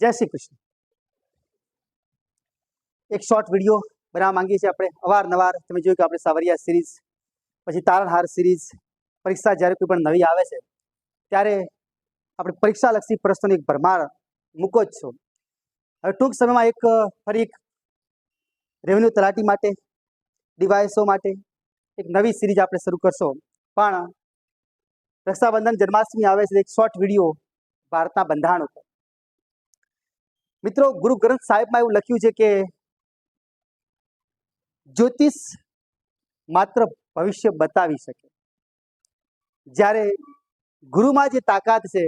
જય શ્રી કૃષ્ણ. એક short video બનાવવા માંગીએ છીએ આપણે. અવારનવાર તમે જોયું કે આપણે સાવરિયા સિરીઝ પછી તારણહાર સિરીઝ પરીક્ષા જ્યારે કોઈ પણ નવી આવે છે, ત્યારે આપણે પરીક્ષાલક્ષી પ્રશ્નોની એક ભરમાર મૂકો જ છો. હવે ટૂંક સમયમાં એક, ફરી એક રેવન્યુ તલાટી માટે ડિવાઇસો માટે એક નવી સિરીઝ આપણે શરૂ કરશો. પણ રક્ષાબંધન જન્માષ્ટમી આવે છે એક શોર્ટ વીડિયો ભારતના બંધારણ ઉપર. મિત્રો, ગુરુ ગ્રંથ સાહેબમાં એવું લખ્યું છે કે જ્યોતિષ માત્ર ભવિષ્ય બતાવી શકે. જ્યારે ગુરુમાં જે તાકાત છે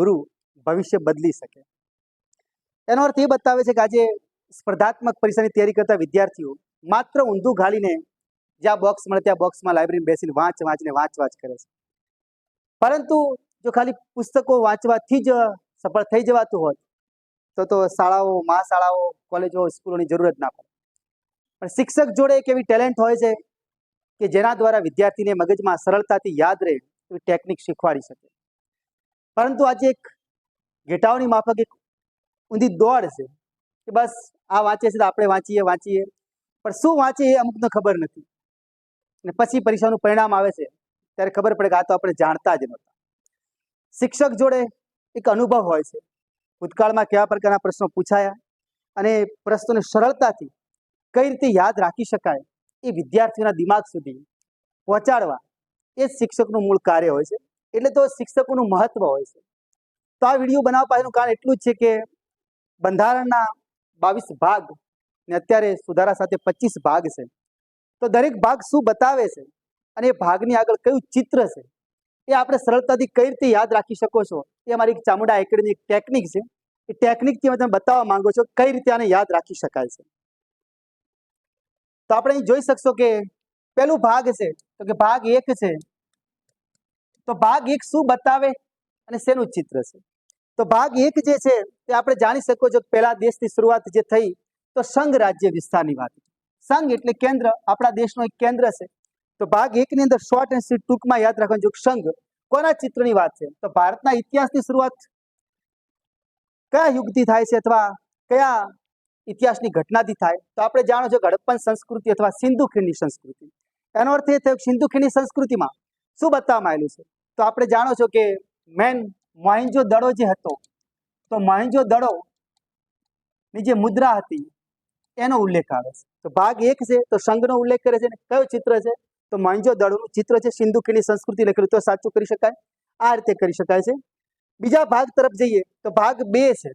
ગુરુ ભવિષ્ય બદલી શકે. એનો અર્થ એ બતાવે છે કે આજે સ્પર્ધાત્મક પરીક્ષાની તૈયારી કરતા વિદ્યાર્થીઓ માત્ર ઊંધું ઘાલીને જ્યાં બોક્સ મળે ત્યાં બોક્સમાં લાઇબ્રેરી બેસીને વાંચ, વાંચને વાંચ વાંચ કરે છે. પરંતુ જો ખાલી પુસ્તકો વાંચવાથી જ સફળ થઈ જવાતું હોત તો તો શાળાઓ, મહાશાળાઓ, કોલેજો, સ્કૂલોની જરૂર જ ના પડે. પણ શિક્ષક જોડે એક એવી ટેલેન્ટ હોય છે કે જેના દ્વારા વિદ્યાર્થીને મગજમાં સરળતાથી યાદ રહે, એવી ટેકનિક શીખવાડી શકે. પરંતુ આજે એક ઘેટાઓની માફક એક ઊંધી દોડ છે કે બસ આ વાંચે છે તો આપણે વાંચીએ વાંચીએ. પણ શું વાંચે એ અમુકને ખબર નથી. અને પછી પરીક્ષાનું પરિણામ આવે છે ત્યારે ખબર પડે કે આ તો આપણે જાણતા જ નહોતા. શિક્ષક જોડે એક અનુભવ હોય છે. ભૂતકાળમાં કેવા પ્રકારના પ્રશ્નો પૂછાયા અને પ્રશ્નોને સરળતાથી કઈ રીતે યાદ રાખી શકાય એ વિદ્યાર્થીઓના દિમાગ સુધી પહોંચાડવા એ શિક્ષકનું મૂળ કાર્ય હોય છે. એટલે તો શિક્ષકોનું મહત્વ હોય છે. તો આ વીડિયો બનાવવા પાછળનું કારણ એટલું જ છે કે બંધારણના બાવીસ ભાગ ને અત્યારે સુધારા સાથે પચીસ ભાગ છે. તો દરેક ભાગ શું બતાવે છે? અને એ ભાગની આગળ કયું ચિત્ર છે? એ આપણે સરળતાથી કઈ રીતે યાદ રાખી શકો છો? એ અમારી ચામુંડા એકેડમી એક ટેકનિક છે. એ ટેકનિકથી તમે બતાવવા માંગો છો કઈ રીતે આને યાદ રાખી શકાય છે. તો આપણે અહીં જોઈ શકશો કે પેલું ભાગ છે. તો કે ભાગ એક છે. તો ભાગ એક શું બતાવે? અને શેનું ચિત્ર છે? તો ભાગ એક જે છે તે આપણે જાણી શકો છો કે પહેલા દેશની શરૂઆત જે થઈ તો સંઘ રાજ્ય વિસ્તારની વાત સંઘ એટલે કેન્દ્ર. આપણા દેશનો એક કેન્દ્ર છે. તો ભાગ એકની અંદર શોર્ટ એન્ડ સ્વીટ ટૂંકમાં યાદ રાખવાનું જો સંઘ કોના ચિત્રની વાત છે? તો ભારતના ઇતિહાસની શરૂઆત કયા યુગથી થાય છે અથવા કયા ઇતિહાસની ઘટનાથી થાય? તો આપણે જાણો છો હડપ્પન સંસ્કૃતિ અથવા સિંધુ ખીણની સંસ્કૃતિ. એનો અર્થ એ થયો કે સિંધુ ખીણની સંસ્કૃતિમાં શું બતાવવામાં આવેલું છે? તો આપણે જાણો છો કે મેન મોહિંજો દડો જે હતો, તો મોહિંજો દડો ની જે મુદ્રા હતી, એનો ઉલ્લેખ આવે છે. તો ભાગ એક છે, તો સંઘનો ઉલ્લેખ કરે છે કયો ચિત્ર છે? તો મોહેન્જો દળોનું ચિત્ર છે સિંધુ સંસ્કૃતિ લખેલું, તો સાચું કરી શકાય? આ રીતે કરી શકાય છે. બીજા ભાગ તરફ જઈએ, તો ભાગ બે છે.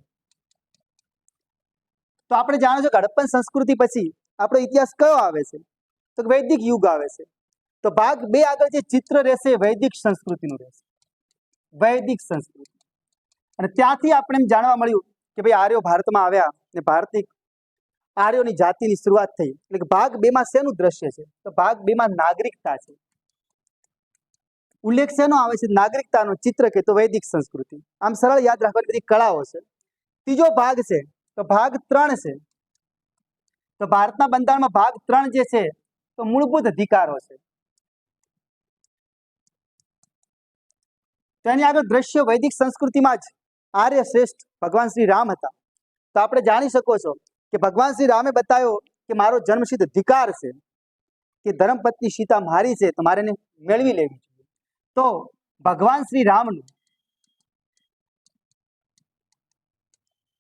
તો આપણે જાણો છો કે હડપ્પન સંસ્કૃતિ પછી આપણો ઇતિહાસ કયો આવે છે? તો વૈદિક યુગ આવે છે. તો ભાગ બે આગળ જે ચિત્ર રહેશે વૈદિક સંસ્કૃતિનું રહેશે. વૈદિક સંસ્કૃતિ. અને ત્યાંથી આપણે એમ જાણવા મળ્યું કે ભાઈ આર્યો ભારતમાં આવ્યા ને ભારતની આર્યોની જાતિની શરૂઆત થઈ. એટલે કે ભાગ બે માં શેનું દ્રશ્ય છે? તો ભાગ બે માં નાગરિકતા છે. ઉલ્લેખ શેનો આવે છે? નાગરિકતાનો ચિત્ર કે તો વૈદિક સંસ્કૃતિ. આમ સરળ યાદ રાખવાની બધી કળાઓ છે. ત્રીજો ભાગ છે, તો ભાગ ત્રણ છે. તો ભારતના બંધારણમાં ભાગ ત્રણ જે છે, તો મૂળભૂત અધિકારો છે. તેની આગળ દ્રશ્ય વૈદિક સંસ્કૃતિમાં જ આર્ય શ્રેષ્ઠ ભગવાન શ્રી રામ હતા. તો આપણે જાણી શકો છો કે ભગવાન શ્રી રામે બતાવ્યો કે મારો જન્મસિદ્ધ અધિકાર છે, કે ધર્મપત્ની સીતા મારી છે, તો મારે મેળવી લેવી જોઈએ. તો ભગવાન શ્રી રામનું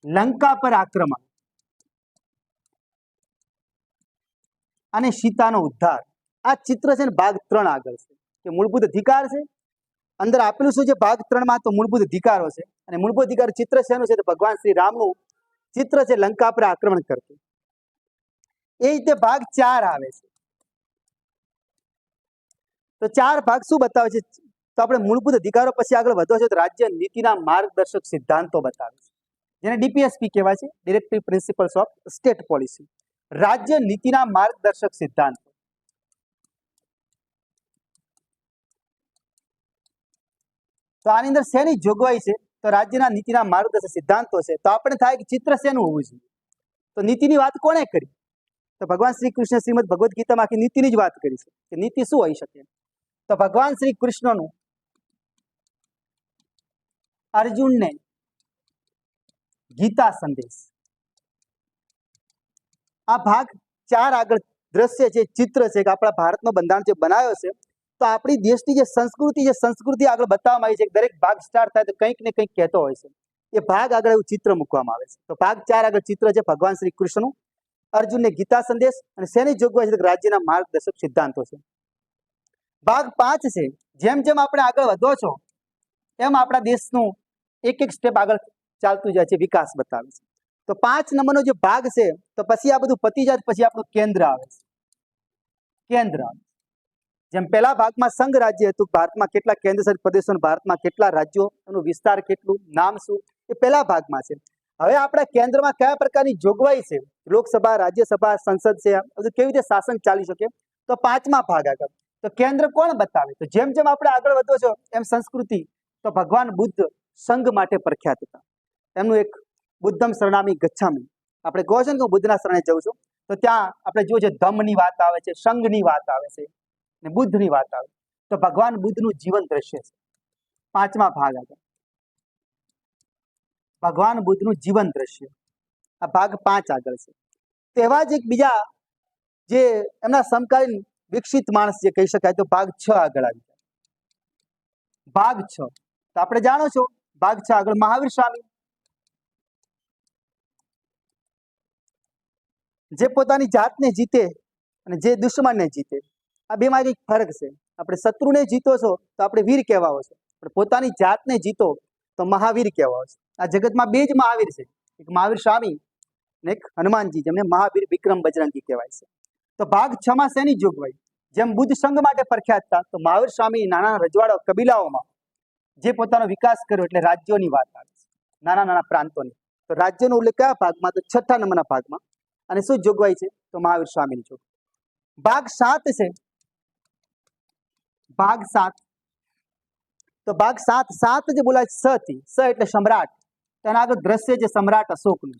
લંકા પર આક્રમણ અને સીતાનો ઉદ્ધાર. આ ચિત્ર છે ને ભાગ ત્રણ આગળ છે, કે મૂળભૂત અધિકાર છે. અંદર આપેલું શું છે ભાગ ત્રણમાં તો મૂળભૂત અધિકારો છે અને મૂળભૂત અધિકાર ચિત્ર શેનું છે તો ભગવાન શ્રી રામનું ચિત્ર છે લંકા પર આક્રમણ કરતું. એ રીતે ભાગ ચાર આવે છે. તો ચાર ભાગ શું બતાવે છે? તો આપણે મૂળભૂત અધિકારો પછી આગળ વધો છે તો રાજ્ય નીતિના માર્ગદર્શક સિદ્ધાંતો બતાવે છે. જેને ડીપીએસપી કહેવાય છે, directive principles of state policy. રાજ્ય નીતિના માર્ગદર્શક સિદ્ધાંતો. તો આની અંદર શેની જોગવાઈ છે? તો રાજ્યના નીતિના માર્ગદર્શક સિદ્ધાંતો છે. તો આપણે થાય કે ચિત્ર શેનું હોવું જોઈએ? તો નીતિની વાત કોણે કરી? તો ભગવાન શ્રી કૃષ્ણ શ્રીમદ ભગવદ્ ગીતામાં આખી નીતિની જ વાત કરી છે કે નીતિ શું હોઈ શકે? તો ભગવાન શ્રી કૃષ્ણનું અર્જુનને ગીતા સંદેશ. આ ભાગ ચાર આગળ દ્રશ્ય છે, ચિત્ર છે કે આપણા ભારતનો બંધારણ જે બનાવ્યો છે તો આપણી દેશની જે સંસ્કૃતિ જે સંસ્કૃતિ આગળ બતાવવામાં આવી છે. દરેક ભાગ સ્ટાર્ટ થાય તો કંઈક ને કંઈક કહેતો હોય છે. એ ભાગ આગળ એવું ચિત્ર મૂકવામાં આવે છે. તો ભાગ ચાર આગળ ચિત્ર છે ભગવાન શ્રી કૃષ્ણનું. અર્જુનને ગીતા સંદેશ અને શેની જોગવાઈ છે? રાજ્યના માર્ગદર્શક સિદ્ધાંતો છે. ભાગ પાંચ છે. જેમ જેમ આપણે આગળ વધો છો, એમ આપણા દેશનું એક એક સ્ટેપ આગળ ચાલતું જાય છે, વિકાસ બતાવે છે. તો પાંચ નંબરનો જે ભાગ છે, તો પછી આ બધું પતી જાય પછી આપણું કેન્દ્ર આવે છે. કેન્દ્ર. આવે. જેમ પહેલા ભાગમાં સંઘ રાજ્ય હતું, ભારતમાં કેટલા કેન્દ્ર શાસિત પ્રદેશો ભારતમાં કેટલા રાજ્યો, એનું વિસ્તાર કેટલું, નામ શું, એ પહેલા ભાગમાં છે. હવે આપણા કેન્દ્રમાં કયા પ્રકારની જોગવાઈ છે? લોકસભા, રાજ્યસભા, સંસદ છે કેવી રીતે શાસન ચાલી શકે? તો પાંચમા ભાગ આગળ. તો કેન્દ્ર કોણ બતાવે? તો જેમ જેમ આપણે આગળ વધો છો, એમ સંસ્કૃતિ. તો ભગવાન બુદ્ધ સંઘ માટે પ્રખ્યાત હતા. એમનું એક બુદ્ધમ શરણામી ગચ્છામી. આપણે કહો છો ને કે બુદ્ધના શરણે જઉં છું, તો ત્યાં આપણે જુઓ છે, ધમની વાત આવે છે, સંઘની વાત આવે છે. ને બુદ્ધની વાત આવે. તો ભગવાન બુદ્ધનું જીવન દ્રશ્ય છે. પાંચમા ભાગ આગળ. ભગવાન બુદ્ધનું જીવન દ્રશ્ય. આ ભાગ પાંચ આગળ છે. તેવા જ એક બીજા જે એમના સમકાલીન વિકસિત માણસ જે કહી શકાય તો ભાગ છ આગળ આવી જાય. ભાગ છ. તો આપણે જાણો છો ભાગ છ આગળ મહાવીર સ્વામી. જે પોતાની જાતને જીતે અને જે દુશ્મનને જીતે. આ બેમાં કંઈક ફરક છે. આપણે શત્રુને જીતો છો તો આપણે વીર કહેવાઓ છો. પણ પોતાની જાતને જીતો તો મહાવીર કહેવાઓ છો. આ જગતમાં બે જ મહાવીર છે. એક મહાવીર સ્વામી અને એક હનુમાનજી, જેમને મહાવીર વિક્રમ બજરંગી કહેવાય છે. તો ભાગ છ શેની જોગવાઈ જેમ બુદ્ધ સંઘ માટે પ્રખ્યાત હતા, તો મહાવીર સ્વામી નાના રજવાડા કબીલાઓમાં જે પોતાનો વિકાસ કર્યો એટલે રાજ્યોની વાત આવે છે. નાના નાના પ્રાંતોની. તો રાજ્યનો ઉલ્લેખ કયા ભાગમાં? તો છઠ્ઠા નંબરના ભાગમાં. અને શું જોગવાઈ છે? તો મહાવીર સ્વામીની જોગવાઈ ભાગ સાત છે. ભાગ સાત. તો ભાગ સાત સાત જે બોલાય સ થી, સ એટલે સમ્રાટ. તેના આગળ દ્રશ્ય છે સમ્રાટ અશોકનું.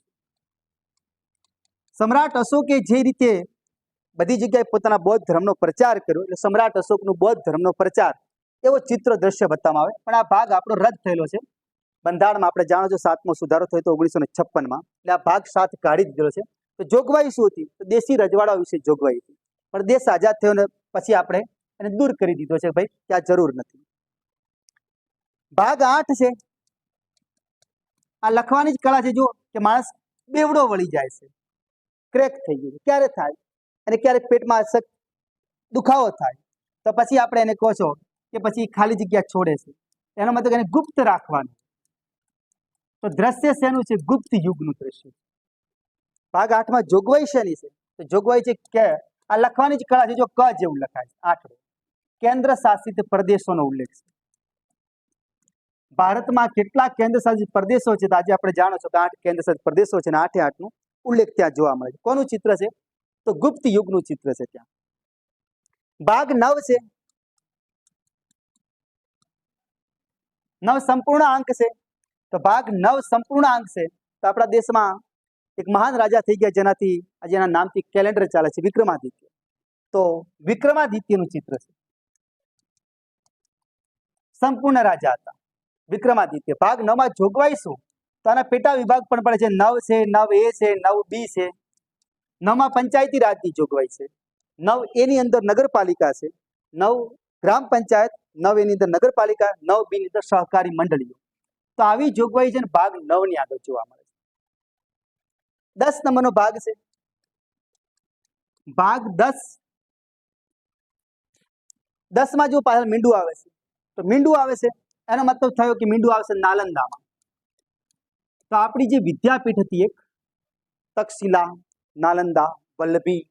સમ્રાટ અશોકે જે રીતે બધી જગ્યાએ પોતાના બૌદ્ધ ધર્મનો પ્રચાર કર્યો, એટલે સમ્રાટ અશોકનું બૌદ્ધ ધર્મનો પ્રચાર, એવો ચિત્ર દ્રશ્ય બતાવવામાં આવે. પણ આ ભાગ આપણો રદ થયેલો છે. બંધારણમાં આપણે જાણો છો સાતમો સુધારો થયો તો ઓગણીસો ને છપ્પનમાં. એટલે આ ભાગ સાત કાઢી દીધેલો છે. તો જોગવાઈ શું હતી? તો દેશી રજવાડા વિશે જોગવાઈ હતી. પણ દેશ આઝાદ થયો ને પછી આપણે એને દૂર કરી દીધો છે ભાઈ, કે આ જરૂર નથી. ભાગ આઠ છે. આ લખવાની જ કળા છે જો કે માણસ બેવડો વળી જાય છે. ક્રેક થઈ ગયું ક્યારે થાય? અને ક્યારેક પેટમાં સક દુખાવો થાય? તો પછી આપણે એને કહો છો કે પછી ખાલી જગ્યા છોડે છે. એનો મતલબ એને ગુપ્ત રાખવાનું. તો દ્રશ્ય શેનું છે? ગુપ્ત યુગનું દ્રશ્ય. ભાગ આઠમાં જોગવાઈ શેની છે? તો જોગવાઈ છે કે આ લખવાની જ કળા છે, જો ક જેવું લખાય. છે આઠમું કેન્દ્ર શાસિત પ્રદેશોનો ઉલ્લેખ છે. ભારતમાં કેટલા કેન્દ્ર શાસિત પ્રદેશો છે આજે આપણે જાણો છો કે આઠ કેન્દ્ર શાસિત પ્રદેશો છે આઠે આઠનું ઉલ્લેખ ત્યાં જોવા મળે છે. કોનું ચિત્ર છે? તો ગુપ્ત યુગનું ચિત્ર છે ત્યાં. ભાગ નવ છે. નવ સંપૂર્ણ અંક છે. તો ભાગ નવ સંપૂર્ણ અંક છે. તો આપણા દેશમાં એક મહાન રાજા થઈ ગયા જેનાથી આજે એના નામથી કેલેન્ડર ચાલે છે વિક્રમાદિત્ય. તો વિક્રમાદિત્યનું ચિત્ર છે. સંપૂર્ણ રાજા હતા. વિક્રમાદિત્ય, ભાગ નવમાં જોગવાઈ શું તો આના પેટા વિભાગ પણ પડે છે, નવ છે, નવ એ છે, નવ બી છે. નવમાં પંચાયતી રાજની જોગવાઈ છે. નવ એની અંદર નગરપાલિકા છે. નવ ગ્રામ પંચાયત, નવ એની અંદર નગરપાલિકા, નવ બી ની અંદર સહકારી મંડળીઓ. તો આવી જોગવાઈ છે ભાગ નવની આગળ જોવા મળે છે. દસ નંબરનો ભાગ છે. ભાગ દસ. દસમાં જો પાછળ મીંડું આવે છે. તો મીંડું આવે છે? એનો મતલબ થયો કે મીંડું આવશે નાલંદામાં. તો આપણી જે વિદ્યાપીઠ હતી એક, તક્ષશિલા, નાલંદા, વલ્લભી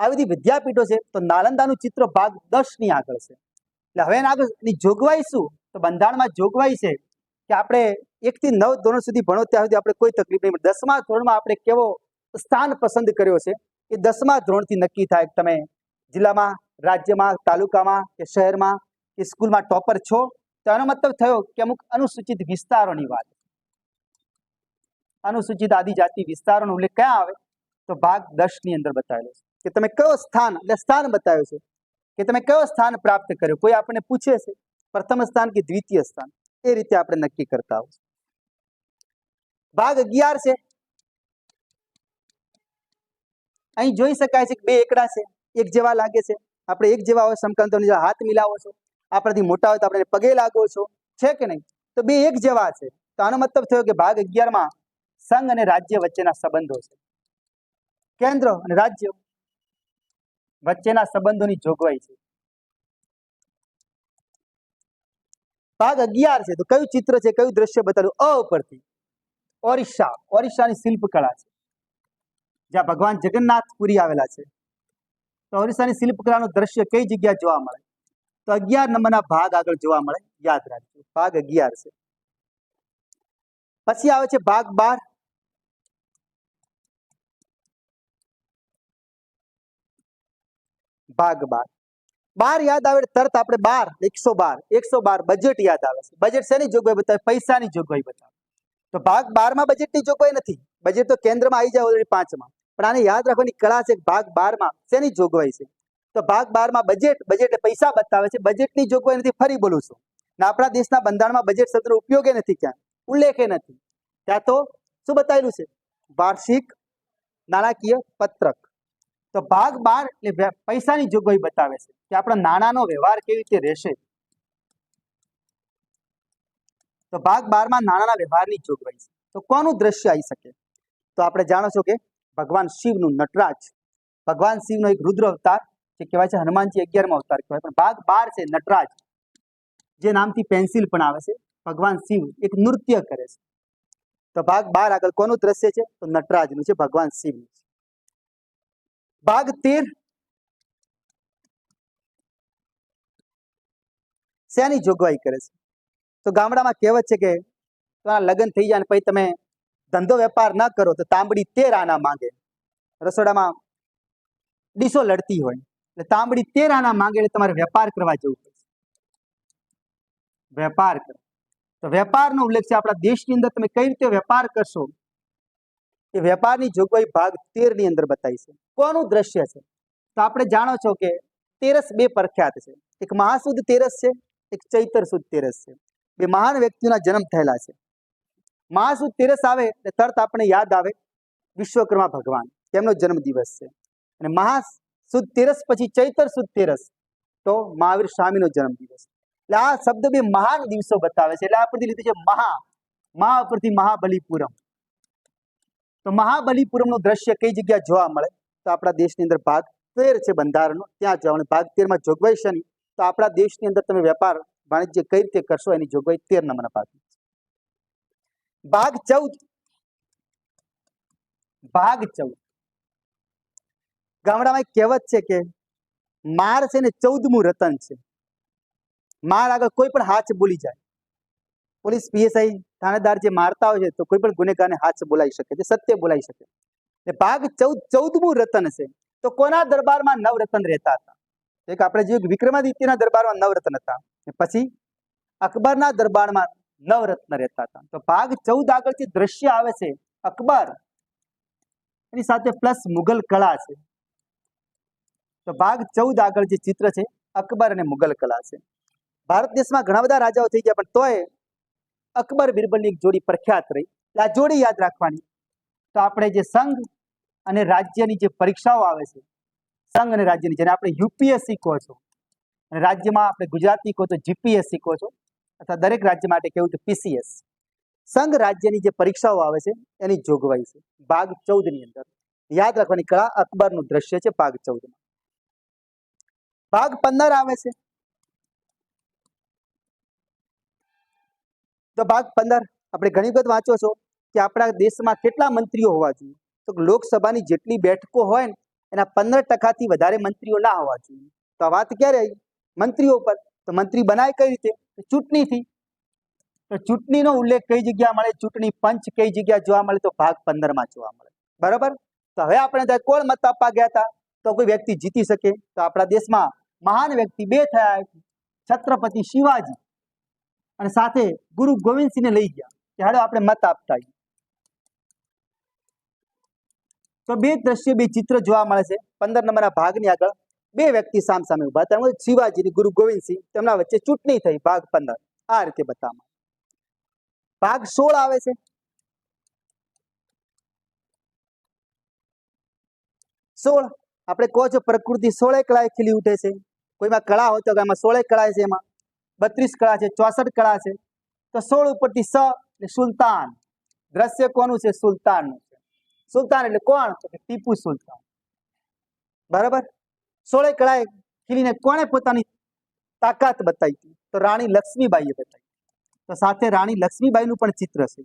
આવી બધી વિદ્યાપીઠો છે, તો નાલંદાનું ચિત્ર ભાગ દસની આગળ છે. એટલે હવે એના આગળની જોગવાઈ શું? તો બંધારણમાં જોગવાઈ છે કે આપણે એકથી નવ ધોરણ સુધી ભણો ત્યાં સુધી આપણે કોઈ તકલીફ નહીં. દસમા ધોરણમાં આપણે કેવો સ્થાન પસંદ કર્યો છે? એ દસમા ધોરણથી નક્કી થાય તમે જિલ્લામાં, રાજ્યમાં, તાલુકામાં કે શહેરમાં કે સ્કૂલમાં ટોપર છો? તો એનો મતલબ થયો કે અમુક અનુસૂચિત વિસ્તારોની વાત. અનુસૂચિત આદિજાતિ વિસ્તારોનો ઉલ્લેખ ક્યાં આવે? તો ભાગ દસની અંદર બતાવેલો છે. કે તમે કયો સ્થાન, એટલે સ્થાન બતાવ્યું છે. કે તમે કયો સ્થાન પ્રાપ્ત કર્યો? કોઈ આપણને પૂછે છે? પ્રથમ સ્થાન કે દ્વિતીય સ્થાન? એ રીતે આપણે નક્કી કરતા હોય ભાગ અગિયાર છે. અહીં જોઈ શકાય છે કે બે એકડા છે. એક જેવા લાગે છે. આપણે એક જેવા હોય સમકાંતો હાથ મિલાવો છો. આપણાથી મોટા હોય તો આપણે પગે લાગો છો. છે કે નહીં? તો બે એક જેવા છે. તો આનો મતલબ થયો કે ભાગ અગિયારમાં સંઘ અને રાજ્ય વચ્ચેના સંબંધો છે. કેન્દ્ર અને રાજ્ય વચ્ચેના સંબંધોની જોગવાઈ છે. ભાગ અગિયાર છે. તો કયું ચિત્ર છે? કયું દ્રશ્ય બતાવ્યું? અ ઉપરથી. ઓરિસ્સા. ઓરિસ્સાની શિલ્પકળા છે. જ્યાં ભગવાન જગન્નાથ પુરી આવેલા છે. તો ઓરિસ્સાની શિલ્પકળાનું દ્રશ્ય કઈ જગ્યા જોવા મળે? તો અગિયાર નંબરના ભાગ આગળ જોવા મળે. યાદ રાખજો. ભાગ અગિયાર છે. પછી આવે છે ભાગ બાર. ભાગ બાર. બાર યાદ આવે તરત આપણે બાર, એકસો બાર. એકસો બાર બજેટ યાદ આવે છે. બજેટ શેની જોગવાઈ બતાવે? પૈસાની જોગવાઈ બતાવે. તો ભાગ બારમાં બજેટની જોગવાઈ નથી. બજેટ તો કેન્દ્રમાં આવી જાય ઓલરેડી પાંચમાં. પણ આને યાદ રાખવાની કળા છે ભાગ બારમાં શેની જોગવાઈ છે? તો ભાગ બારમાં બજેટ બજેટ પૈસા બતાવે છે. બજેટની જોગવાઈ નથી, ફરી બોલું છું. ને આપણા દેશના બંધારણમાં બજેટ શબ્દનો ઉપયોગ નથી ક્યાં? ઉલ્લેખે નથી. ત્યાં તો શું બતાવેલું છે? વાર્ષિક નાણાકીય પત્રક. તો ભાગ બાર એટલે પૈસાની જોગવાઈ બતાવે છે કે આપણા નાણાંનો વ્યવહાર કેવી રીતે રહેશે. તો ભાગ બારમાં નાણાંના વ્યવહારની જોગવાઈ છે. તો કોનું દ્રશ્ય આવી શકે? તો આપણે જાણો છો કે ભગવાન શિવનું નટરાજ. ભગવાન શિવનો એક રુદ્ર અવતાર જે કહેવાય છે હનુમાનજી અગિયારમાં અવતાર કહેવાય. પણ ભાગ બાર છે નટરાજ. જે નામથી પેન્સિલ પણ આવે છે. ભગવાન શિવ એક નૃત્ય કરે છે. તો ભાગ બાર આગળ કોનું દ્રશ્ય છે? તો નટરાજનું છે. ભગવાન શિવનું છે. ભાગ તેર. શેની જોગવાઈ કરે છે? તો ગામડામાં કહેવત છે કે તમારા લગ્ન થઈ જાય ને પછી તમે ધંધો વેપાર ન કરો તો તાંબડી તેર આના માંગે. રસોડામાં ડીશો લડતી હોય. એટલે તાંબડી તેર આના તમારે વેપાર કરવા જવું પડશે વેપાર તો વેપારનો ઉલ્લેખ છે આપણા દેશની અંદર તમે કઈ રીતે વેપાર કરશો? એ વેપારની જોગવાઈ ભાગ તેરની અંદર બતાવી છે. કોનું દ્રશ્ય છે? તો આપણે જાણો છો કે તેરસ બે પ્રખ્યાત છે. એક મહાસુદ તેરસ છે, એક ચૈતર સુદ તેરસ છે. બે મહાન વ્યક્તિઓના જન્મ થયેલા છે. મહાસુદ તેરસ આવે એટલે તરત આપણે યાદ આવે વિશ્વકર્મા ભગવાન. તેમનો જન્મ દિવસ છે. અને મહાસુદ તેરસ પછી ચૈતર સુદ તેરસ તો મહાવીર સ્વામીનો જન્મ દિવસ. એટલે આ શબ્દ બે મહાન દિવસો બતાવે છે. એટલે આ પરથી લીધું છે મહા. મહા પરથી મહાબલીપુરમ. તો મહાબલીપુરમનું દ્રશ્ય કઈ જગ્યા જોવા મળે? તો આપણા દેશની અંદર ભાગ તેર છે બંધારણનો. ત્યાં જવાનું ભાગ તેરમાં જોગવાઈ નહીં તો આપણા દેશની અંદર તમે વેપાર વાણિજ્ય કઈ રીતે કરશો એની જોગવાઈ તેર નંબરના ભાગ ભાગ ચૌદ. ભાગ ચૌદ. ગામડામાં એક કહેવત છે કે માર છે ને ચૌદમું રતન છે. માર આગળ કોઈ પણ હાથ બોલી જાય. પોલીસ, પીએસઆઈ થાણેદાર જે મારતા હોય છે તો કોઈ પણ ગુનેગારને હાથ બોલાવી શકે છે, સત્ય બોલાવી શકે એટલે ભાગ ચૌદ, ચૌદમું રતન છે તો કોના દરબારમાં નવરતન રહેતા હતા? એક આપણે જોયું વિક્રમાદિત્યના દરબારમાં નવરત્ન હતા. પછી અકબરના દરબારમાં નવરત્ન રહેતા હતા. તો ભાગ ચૌદ આગળ જે દ્રશ્ય આવે છે અકબર. એની સાથે પ્લસ મુઘલ કળા છે. તો ભાગ ચૌદ આગળ જે ચિત્ર છે, અકબર અને મુગલ કલા છે. ભારત દેશમાં ઘણા બધા રાજાઓ થઈ ગયા, પણ તોય અકબર બિરબલની એક જોડી પ્રખ્યાત રહી. આ જોડી યાદ રાખવાની, તો આપણે જે સંઘ અને રાજ્યની જે પરીક્ષાઓ આવે છે, સંઘ અને રાજ્યની, જેને આપણે યુપીએસસી કહો છો, અને રાજ્યમાં આપણે ગુજરાતની કહો તો જીપીએસસી કહો છો, અથવા દરેક રાજ્ય માટે કેવું તો પીસીએસ. સંઘ રાજ્યની જે પરીક્ષાઓ આવે છે, એની જોગવાઈ છે, ભાગ ચૌદની અંદર. યાદ રાખવાની કળા અકબરનું દ્રશ્ય છે, ભાગ ચૌદ ભાગ પંદર આવે છે. તો ભાગ પંદર આપણે ઘણી વખત વાંચો છો કે આપણા દેશમાં કેટલા મંત્રીઓ હોવા જોઈએ. તો લોકસભાની જેટલી બેઠકો હોય ને, એના પંદર ટકાથી વધારે મંત્રીઓ ના હોવા જોઈએ. તો આ વાત ક્યારે આવી? મંત્રીઓ પર. તો મંત્રી બનાય કઈ રીતે? ચૂંટણીથી. તો ચૂંટણીનો ઉલ્લેખ કઈ જગ્યા મળે? ચૂંટણી પંચ કઈ જગ્યા જોવા મળે? તો ભાગ પંદરમાં જોવા મળે. બરાબર? તો હવે આપણે કોણ મત આપવા ગયા હતા, તો કોઈ વ્યક્તિ જીતી શકે? તો આપણા દેશમાં મહાન વ્યક્તિ બે થયા છત્રપતિ શિવાજી. અને સાથે ગુરુ ગોવિંદસિંહને લઈ ગયા. કે હાડો આપણે મત આપતા તો બે દ્રશ્ય, બે ચિત્ર જોવા મળે છે. પંદર નંબરના ભાગની આગળ બે વ્યક્તિ સામ સામે ઊભા હતા શિવાજી અને ગુરુ ગોવિંદસિંહ તેમના વચ્ચે ચૂંટણી થઈ, ભાગ પંદર. આ રીતે બતાવવામાં ભાગ સોળ આવે છે. સોળ. આપણે કહો છો પ્રકૃતિ સોળે કલાએ ખીલી ઉઠે છે. કોઈમાં કળા હોય તો એમાં સોળે કળા છે એમાં, બત્રીસ કળા છે, ચોસઠ કળા છે, તો સોળ ઉપરથી સ એટલે સુલતાન. દ્રશ્ય કોનું છે? સુલતાનનું છે. સુલતાન એટલે કોણ? તો કે ટીપુ સુલતાન. બરાબર? સોળે કળાએ ખીલીને કોણે પોતાની તાકાત બતાવી હતી? તો રાણી લક્ષ્મીબાઈએ બતાવી તો સાથે રાણી લક્ષ્મીબાઈનું પણ ચિત્ર છે.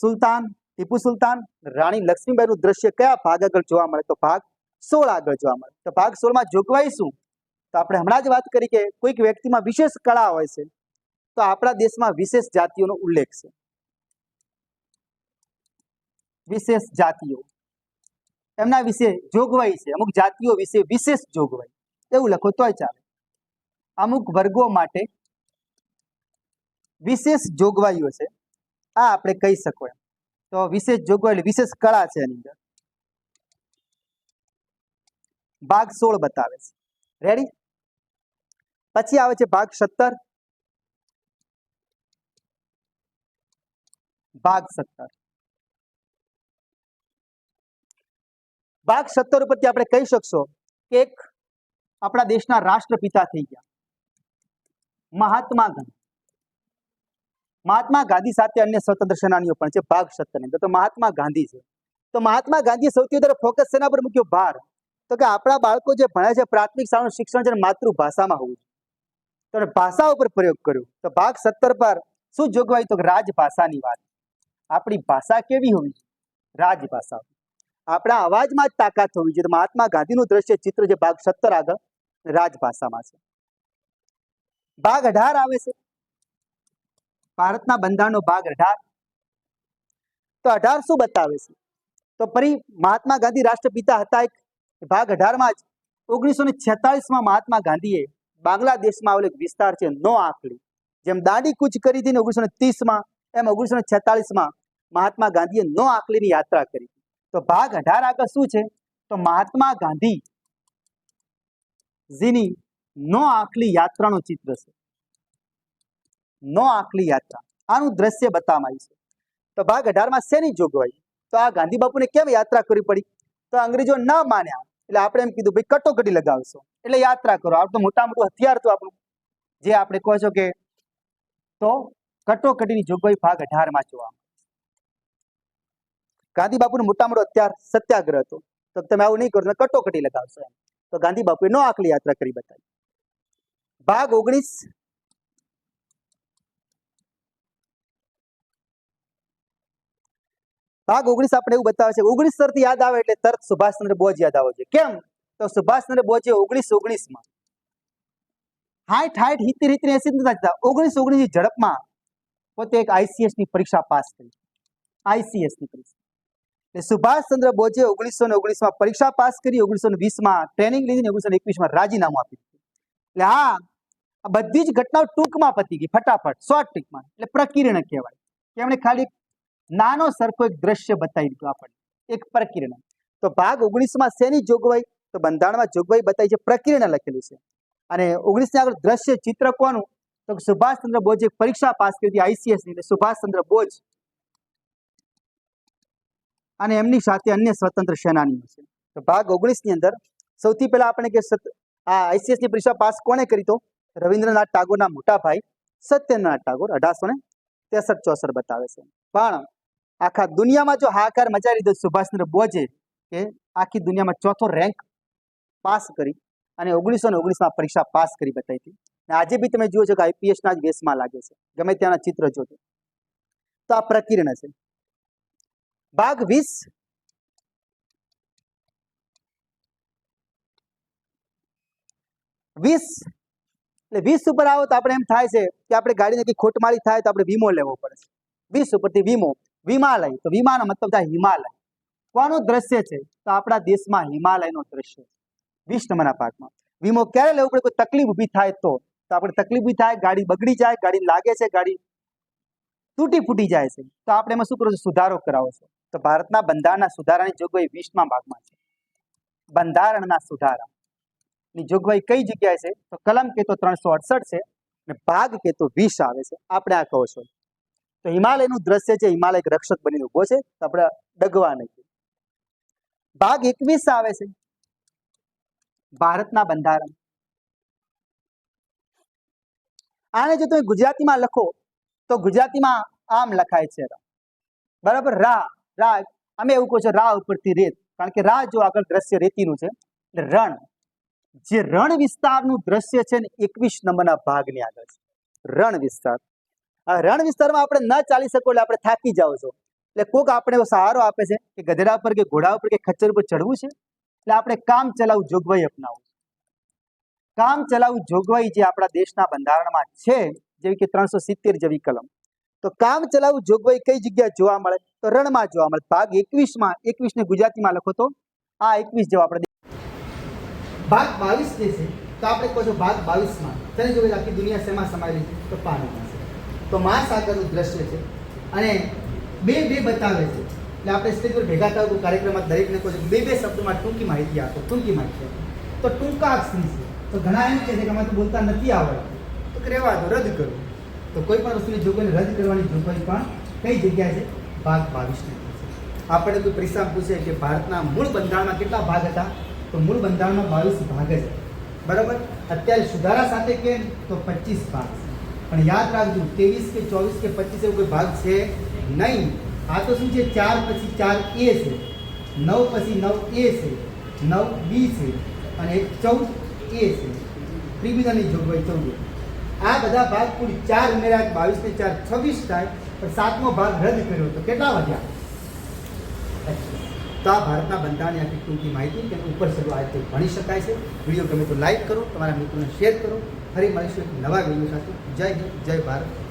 સુલતાન, ટીપુ સુલતાન, રાણી લક્ષ્મીબાઈનું દ્રશ્ય કયા ભાગ આગળ જોવા મળે? તો ભાગ સોળ આગળ જોવા મળે. તો ભાગ સોળમાં જોગવાઈ શું તો આપણે હમણાં જ વાત કરી કે કોઈક વ્યક્તિમાં વિશેષ કળા હોય છે. તો આપણા દેશમાં વિશેષ જાતિઓનો ઉલ્લેખ છે. વિશેષ જાતિઓ. એમના વિશે જોગવાઈ છે. અમુક જાતિઓ વિશે વિશેષ જોગવાઈ. એવું લખો તોય ચાલે. અમુક વર્ગો માટે વિશેષ જોગવાઈઓ છે. આ આપણે કહી શકો એમ. તો વિશેષ જોગવાઈ એટલે વિશેષ કળા છે એની અંદર. ભાગ સોળ બતાવે છે. રેડી પછી આવે છે ભાગ સત્તર. ભાગ સત્તર. ભાગ સત્તર ઉપરથી આપણે કહી શકશો કે એક આપણા દેશના રાષ્ટ્રપિતા થઈ ગયા. મહાત્મા ગાંધી. મહાત્મા ગાંધી સાથે અન્ય સ્વતંત્ર સેનાનીઓ પણ છે, ભાગ સત્તરની તો મહાત્મા ગાંધી છે. તો મહાત્મા ગાંધીએ સૌથી વધારે ફોકસ સેના પર મૂક્યો? ભાર. તો કે આપણા બાળકો જે ભણે છે પ્રાથમિક શાળાનું શિક્ષણ છે માતૃભાષામાં હોવું તો ભાષા ઉપર પ્રયોગ કર્યો. તો ભાગ સત્તર પર શું જોગવાઈ? તો રાજભાષાની વાત. આપણી ભાષા કેવી હોવી? જોઈએ રાજભાષા. આપણા અવાજમાં જ તાકાત હોવી જોઈએ. મહાત્મા ગાંધીનું દ્રશ્ય ચિત્ર જે ભાગ સત્તર આગળ. રાજભાષામાં છે. ભાગ અઢાર આવે છે. ભારતના બંધારણનો ભાગ અઢાર. તો અઢાર શું બતાવે છે. તો ફરી મહાત્મા ગાંધી રાષ્ટ્રપિતા હતા એક ભાગ અઢારમાં જ ઓગણીસો ને છેતાલીસમાં મહાત્મા ગાંધીએ બાંગ્લાદેશમાં આવેલો એક વિસ્તાર છે નો આંકડી જેમ દાંડી કૂચ કરી હતી ઓગણીસો ને ત્રીસમાં, એમ ઓગણીસો ને છેતાલીસમાં મહાત્મા ગાંધીએ નો આંકલીની યાત્રા કરી. તો ભાગ અઢાર આગળ શું છે? તો મહાત્મા ગાંધી જીની નો આંકલી યાત્રાનું ચિત્ર છે. નો આંકલી યાત્રા. આનું દ્રશ્ય બતાવવામાં આવ્યું છે. તો ભાગ અઢારમાં શેની જોગવાઈ? તો આ ગાંધી બાપુને કેમ યાત્રા કરવી પડી? તો અંગ્રેજો ન માન્યા. એટલે આપણે એમ કીધું, ભાઈ કટોકટી લગાવશો. એટલે યાત્રા કરો. આ મોટા મોટું હથિયાર તો આપણું. જે આપણે કહો છો કે, તો કટોકટીની જોગવાઈ ભાગ અઢારમાં જોવા. ગાંધી બાપુનું મોટા મોટો અત્યાર સત્યાગ્રહ હતો. તો તમે આવું નહીં કરો, તમે કટોકટી લગાવશો એમ. તો ગાંધી બાપુએ નો આકલી યાત્રા કરી બતાવી. ભાગ ઓગણીસ ભાગ ઓગણીસ આપણે એવું બતાવે છે ઓગણીસ તરત યાદ આવે એટલે તરત સુભાષચંદ્ર બોઝ યાદ આવે છે. કેમ? તો સુભાષચંદ્ર બોઝે ઓગણીસ ઓગણીસમાં હાઈટ હાઠ હિત્તેર હિત્તેર એસી નથી ઓગણીસ ઓગણીસ ઝડપમાં પોતે એક આઈસીએસની પરીક્ષા પાસ કરી આઈસીએસની પરીક્ષા. સુભાષચંદ્ર બોઝે ઓગણીસો ને ઓગણીસમાં પરીક્ષા પાસ કરી, ઓગણીસો ને વીસમાં ટ્રેનિંગ લીધી ને ઓગણીસો ને એકવીસમાં રાજીનામું આપી એટલે આ બધી જ ઘટનાઓ ટૂંકમાં પતી ગઈ, ફટાફટ શોર્ટ ટ્રીકમાં એટલે પ્રકીર્ણ કહેવાય. કે એમણે ખાલી નાનો સરખો એક દ્રશ્ય બતાવી દીધું આપણને. એક પ્રકિરણ તો ભાગ ઓગણીસમાં શેની જોગવાઈ? તો બંધારણમાં જોગવાઈ બતાવી છે પ્રકિરણ લખેલું છે. અને ઓગણીસ આગળ દ્રશ્ય ચિત્ર કોનું તો સુભાષચંદ્ર બોઝે પરીક્ષા પાસ કરી હતી આઈસીએસની એટલે સુભાષચંદ્ર બોઝ અને એમની સાથે અન્ય સ્વતંત્ર સેનાનીઓ છે. તો ભાગ ઓગણીસની અંદર, સૌથી પહેલા આપણે કે આ આઈસીએસની પરીક્ષા પાસ કોને કરી તો? રવિન્દ્રનાથ ટાગોરના મોટા ભાઈ સત્યેન્દ્રનાથ ટાગોર, અઢારસો ને તેસઠ ચોસઠ બતાવે છે. પણ આખા દુનિયામાં જો હાહાકાર મચાવી દીધો સુભાષચંદ્ર બોઝે કે આખી દુનિયામાં ચોથો રેન્ક પાસ કરી અને ઓગણીસો ને ઓગણીસમાં પરીક્ષા પાસ કરી બતાવી હતી. અને આજે બી તમે જુઓ છો કે આઈપીએસના જ વેશમાં લાગે છે. ગમે ત્યાંના ચિત્ર જોજો. તો આ પ્રકીર્ણ છે. ભાગ વીસ. વીસ. એટલે વીસ ઉપર આવો તો આપણે એમ થાય છે કે આપણે ગાડીને કંઈક ખોટમાળી થાય તો આપણે વીમો લેવો પડે. છે વીસ ઉપરથી વીમો. વિમાલય. તો વીમાનો મતલબ થાય હિમાલય. કોનું દ્રશ્ય છે? તો આપણા દેશમાં હિમાલયનું દ્રશ્ય વીસ નંબરના ભાગમાં વીમો ક્યારે લેવો પડે? કોઈ તકલીફ ઊભી થાય તો. તો આપણે તકલીફ ઊભી થાય, ગાડી બગડી જાય ગાડી લાગે છે, ગાડી તૂટી ફૂટી જાય છે. તો આપણે એમાં શું કરો સુધારો કરાવો છો. તો ભારતના બંધારણના સુધારાની જોગવાઈ વીસમા ભાગમાં છે. બંધારણના સુધારા. ની જોગવાઈ કઈ જગ્યાએ છે? તો કલમ કે ત્રણસો અડસઠ છે અને ભાગ કે તો વીસ આવે છે. આપણે આ કહો છો. તો હિમાલયનું દ્રશ્ય છે હિમાલય રક્ષક બની ઊભો છે આપણે ડગવા નહીં. ભાગ એકવીસ આવે છે. ભારતના બંધારણ. આને જો તમે ગુજરાતીમાં લખો, તો ગુજરાતીમાં આમ લખાય છે બરાબર, રા. રા, અમે એવું કહો છો, રા ઉપરથી રેત. કારણ કે રા જો આગળ દ્રશ્ય રેતીનું છે રણ. જે રણ વિસ્તારનું દ્રશ્ય છે ને એકવીસ નંબરના ભાગની આગળ છે. રણ વિસ્તાર. રણ વિસ્તારમાં આપણે ન ચાલી શકો એટલે આપણે થાકી જાઓ છો. એટલે કોક આપણે સહારો આપે છે કે ગધેડા પર કે ઘોડા ઉપર કે ખચ્ચર ઉપર ચડવું છે? એટલે આપણે કામ ચલાવું જોગવાઈ અપનાવવું કામ ચલાવું જોગવાઈ જે આપણા દેશના બંધારણમાં છે જેવી કે ત્રણસો સિત્તેર જેવી કલમ. તો કામ ચલાવું જોગવાઈ કઈ જગ્યાએ જોવા મળે? તો રણમાં જોવા મળે. ભાગ એકવીસમાં, એકવીસને ગુજરાતીમાં લખો તો? આ એકવીસ જેવા આપણે ભાગ બાવીસ જે છે, તો આપણે કહો છો ભાગ બાવીસમાં. તેને જોઈએ આખી દુનિયા શેમાં સમાયેલી તો પાણીમાં. તો મહાસાગરનું દ્રશ્ય છે. અને બે બે બતાવે છે. એટલે આપણે સ્ટેજ પર ભેગા થાવ કાર્યક્રમમાં દરેકને કહો બે બે શબ્દોમાં ટૂંકી માહિતી આપો, ટૂંકી માહિતી આપો. તો ટૂંકા અક્ષરી છે. તો ઘણા એમ કહે છે કે અમે બોલતા નથી આવડતું. તો રહેવા દો, રદ કરો. તો કોઈ પણ વસ્તુની જોગવાઈ રદ કરવાની જોગવાઈ પણ કઈ જગ્યાએ છે, ભાગ બાવીસની આપણે કોઈ પરીક્ષા પૂછે કે ભારતના મૂળ બંધારણમાં કેટલા ભાગ હતા? તો મૂળ બંધારણમાં બાવીસ ભાગ જ બરાબર? અત્યારે સુધારા સાથે કે તો પચીસ ભાગ પણ યાદ રાખજો, ત્રેવીસ કે ચોવીસ કે પચીસ એવો કોઈ ભાગ છે નહીં. આ તો શું છે? ચાર પછી ચાર એ છે. નવ પછી નવ એ છે. નવ બી છે. અને ચૌદ એ છે. ત્રિવિધાની જોગવાઈ ચૌદ. આ બધા ભાગ કુલ ચાર ઉમેર્યા, બાવીસ ને ચાર છવ્વીસ થાય, પણ સાતમો ભાગ રદ કર્યો તો કેટલા વધ્યા? તો આ ભારતના બંધારણની આખી ટૂંકી માહિતી કે ઉપર સગો આજે ભણી શકાય છે. વીડિયો ગમે તો લાઈક કરો, તમારા મિત્રોને શેર કરો. ફરી મળીશું એક નવા વીડિયો સાથે. જય હિન્દ જય ભારત.